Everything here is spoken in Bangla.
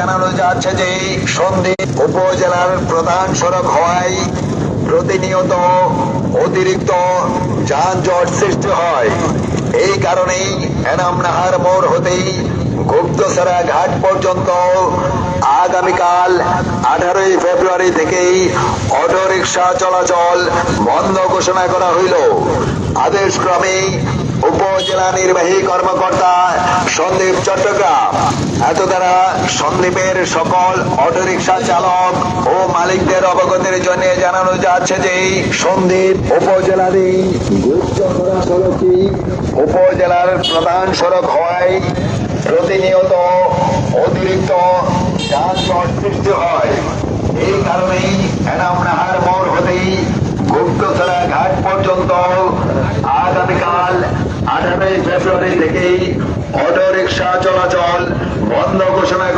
জানানো যাচ্ছে যে সন্দ্বীপ উপজেলার প্রধান সড়ক হওয়ায় প্রতিনিয়ত অতিরিক্ত যানজট সৃষ্টি হয়। এই কারণেই এনামনাহার মোড় হতেই গুপ্তসরা ঘাট পর্যন্ত আগামীকাল আঠারোই ফেব্রুয়ারি থেকেই অটো রিক্সা চলাচল বন্ধ ঘোষণা করা হইল। আদেশক্রমে উপজেলা নির্বাহী কর্মকর্তা সন্দীপ চট্টগ্রাম। এত দ্বারা সন্দীপের সকল অটোরিকশা চালক ও মালিকদের অবগতির জন্য জানানো যাচ্ছে যে সন্দীপ গুপ্তসরা সড়কটি উপজেলার প্রধান সড়ক হওয়ায় প্রতিনিয়ত অতিরিক্ত যানজট সৃষ্টি হয়। এই কারণেই এনামনাহার মোড় হতেই গুপ্তসরা ঘাট পর্যন্ত আগামীকাল আঠারোই ফেব্রুয়ারি থেকেই অটো রিক্সা চলাচল বন্ধ ঘোষণা